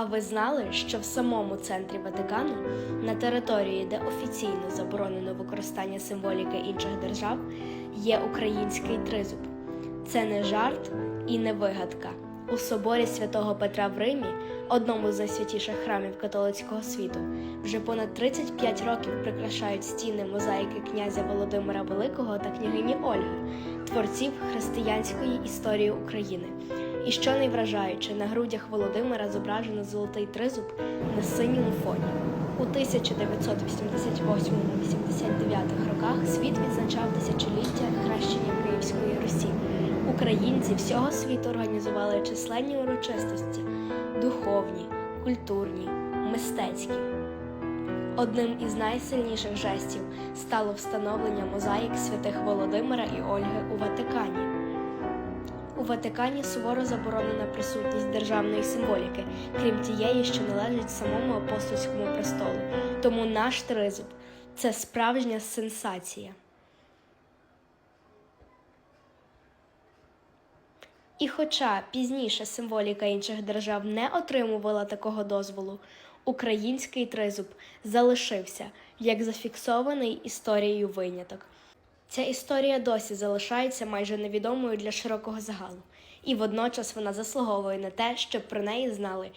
А ви знали, що в самому центрі Ватикану, на території, де офіційно заборонено використання символіки інших держав, є український тризуб? Це не жарт і не вигадка. У соборі святого Петра в Римі, одному з найсвятіших храмів католицького світу, вже понад 35 років прикрашають стіни мозаїки князя Володимира Великого та княгині Ольги, творців християнської історії України. І що найвражаюче, на грудях Володимира зображено золотий тризуб на синьому фоні. У 1988-89 роках світ відзначав тисячоліття хрещення Київської Русі. Українці всього світу організували численні урочистості духовні, культурні, мистецькі. Одним із найсильніших жестів стало встановлення мозаїк святих Володимира і Ольги у Ватикані. У Ватикані суворо заборонена присутність державної символіки, крім тієї, що належить самому апостольському престолу. Тому наш тризуб це справжня сенсація. І хоча пізніше символіка інших держав не отримувала такого дозволу, український тризуб залишився як зафіксований історією виняток. Ця історія досі залишається майже невідомою для широкого загалу, і водночас вона заслуговує на те, щоб про неї знали